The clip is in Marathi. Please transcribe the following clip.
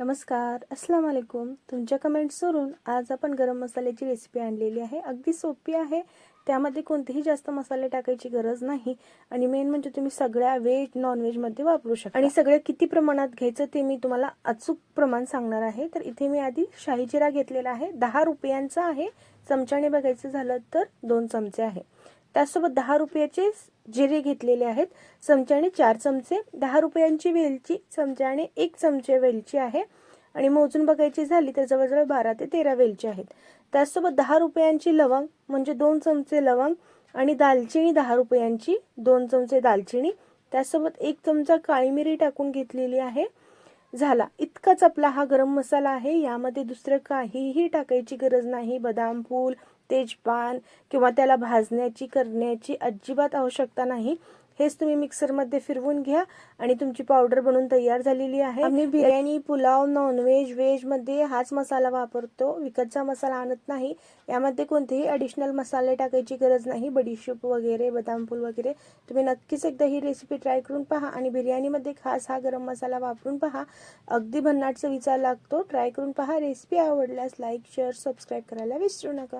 नमस्कार अस्सलाम वालेकुम. तुमच्या कमेंट्सवरून आज आपण गरम मसाल्याची रेसिपी आणलेली आहे. अगदी सोपी आहे. त्यामध्ये कोणतेही जास्त मसाले टाकायची गरज नाही. आणि मेन म्हणजे तुम्ही सगळ्या व्हेज नॉनव्हेजमध्ये वापरू शकता. आणि सगळ्या किती प्रमाणात घ्यायचं ते मी तुम्हाला अचूक प्रमाण सांगणार आहे. तर इथे मी आधी शाही जिरा घेतलेला आहे. दहा रुपयांचा आहे. चमच्याने बघायचं झालं तर दोन चमचे आहे. त्यासोबत दहा रुपयाचे जिरे घेतलेले आहेत. चमच्याने चार चमचे. दहा रुपयांची वेलची चमच्याने एक चमचे वेलची आहे. आणि मोजून बघायची झाली तर जवळजवळ बारा ते तेरा वेलची आहेत. त्याचसोबत दहा रुपयांची लवंग म्हणजे दोन चमचे लवंग आणि दालचिनी दहा रुपयांची दोन चमचे दालचिनी. त्यासोबत एक चमचा काळी मिरी टाकून घेतलेली आहे. झाला. इतकाच आपला हा गरम मसाला आहे. यामध्ये दुसरं काहीही टाकायची गरज नाही. बदाम फूल तेजपान किंवा त्याला भाजण्याची करण्याची अजिबात आवश्यकता नाही. हेच तुम्ही मिक्सरमध्ये फिरवून घ्या आणि तुमची पावडर बनवून तयार झालेली आहे. आम्ही बिर्याणी पुलाव नॉनव्हेज व्हेजमध्ये हाच मसाला वापरतो. विकतचा मसाला आणत नाही. यामध्ये कोणतेही ॲडिशनल मसाले टाकायची गरज नाही. बडीशेप वगैरे बदाम फूल वगैरे तुम्ही नक्कीच एकदा ही रेसिपी ट्राय करून पहा आणि बिर्याणीमध्ये खास हा गरम मसाला वापरून पहा. अगदी भन्नाट चवीचा लागतो. ट्राय करून पहा. रेसिपी आवडल्यास लाईक शेअर सबस्क्राईब करायला विसरू नका.